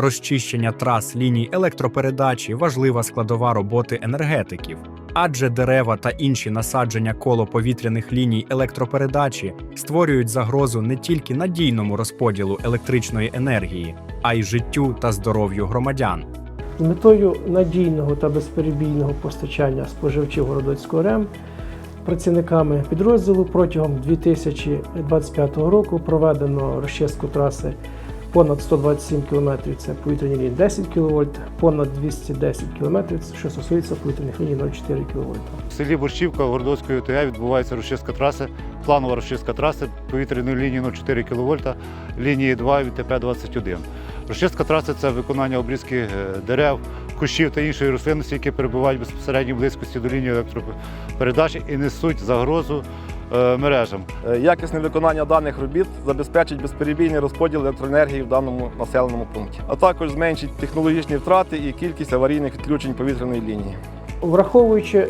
Розчищення трас ліній електропередачі важлива складова роботи енергетиків, адже дерева та інші насадження коло повітряних ліній електропередачі створюють загрозу не тільки надійному розподілу електричної енергії, а й життю та здоров'ю громадян. З метою надійного та безперебійного постачання споживачів Городоцького РЕМ працівниками підрозділу протягом 2025 року проведено розчистку траси понад 127 км – це повітряні лінії 10 кВт, понад 210 км, це що стосується повітряних ліній 0,4 кВт. В селі Борщівка Городоцької ОТГ відбувається розчистка траси, планова розчистка траси повітряної лінії 0,4 кВт, лінії 2 від ТП-21. Розчистка траси це виконання обрізки е, дерев, кущів та іншої рослинності, які перебувають в близькості до лінії електропередачі і несуть загрозу мережам. Е, Якісне виконання даних робіт забезпечить безперебійний розподіл електроенергії в даному населеному пункті, а також зменшить технологічні втрати і кількість аварійних відключень повітряної лінії. Враховуючи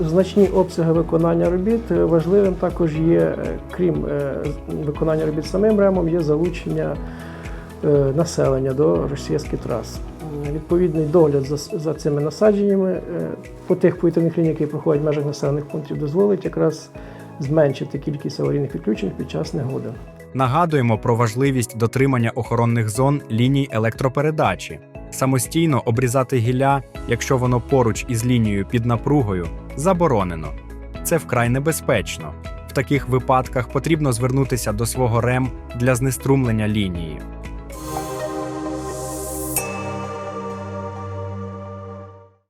значні обсяги виконання робіт, е, важливим також є, е, крім е, виконання робіт самим ремом, є залучення е, населення до розчистки трас. Відповідний догляд за, за цими насадженнями е, по тих повітряних лініях, які проходять в межах населених пунктів, дозволить якраз зменшити кількість аварійних відключень під час негоди. Нагадуємо про важливість дотримання охоронних зон ліній електропередачі. Самостійно обрізати гілля, якщо воно поруч із лінією під напругою, заборонено. Це вкрай небезпечно. В таких випадках потрібно звернутися до свого РЕМ для знеструмлення лінії.